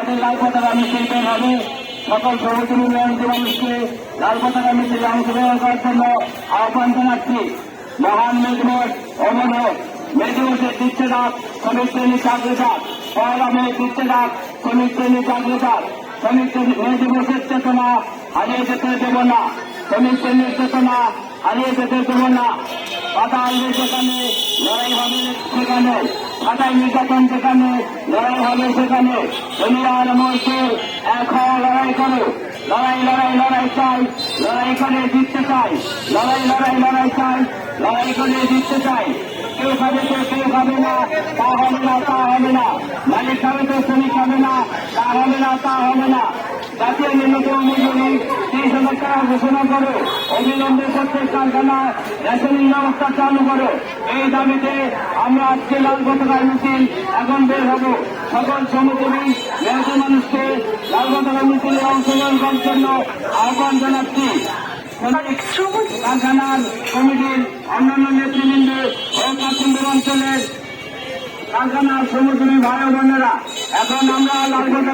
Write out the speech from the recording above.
আমাদের লাল পতাকা মিছিল বের হবে। সকল সহযোগী মেয়রী মানুষকে লাল পতাকা মিছিলে অংশগ্রহণ করার জন্য আহ্বান জানাচ্ছি। মহান মেঘমোট অমর মেঘমোটের দিচ্ছে ডাক শ্রমিক শ্রেণি চাকরি ডাক পয়লা মে দিচ্ছে ডাক শ্রমিক শ্রেণি চাকরি ডাক শ্রমিক শ্রেণি মে দিবসের চেতনা হারিয়ে যেতে দেব না। শ্রমিক শ্রেণির চেতনা হারিয়ে যেতে দেব না। পাতা আনবে সেখানে লড়াই হবে সেখানে পাতায় নির্যাতন যেখানে, লড়াই হবে সেখানে দুনিয়ার মজদুর এক লড়াই করো লড়াই লড়াই লড়াই চাই, লড়াই করে জিততে চাই। লড়াই লড়াই লড়াই চাই, লড়াই করে জিততে চাই। কেউ খাবে তো কেউ খাবে না, তা হবে না, তা হবে না। মালিক খাবে তো শ্রমিক খাবে না, তা হবে না, তা হবে না। জাতীয় নিম্নতম মজুরি তিরিশ হাজার ঘোষণা করো, অবিলম্বে প্রত্যেক কারখানা রেশনিং ব্যবস্থা চালু করো। এই দাবিতে আমরা আজকে লাল পতাকার মিছিল এখন বের হব। সকল শ্রমজীবী মেহতী মানুষকে লাল পতাকা মিছিলে অংশগ্রহণ করার জন্য আহ্বান জানাচ্ছি। কারখানার কমিটির অন্যান্য নেতৃবৃন্দ ও কাশ্মীর অঞ্চলের কারখানার শ্রমজীবী ভাই বোনেরা, এখন আমরা লাল পতাকা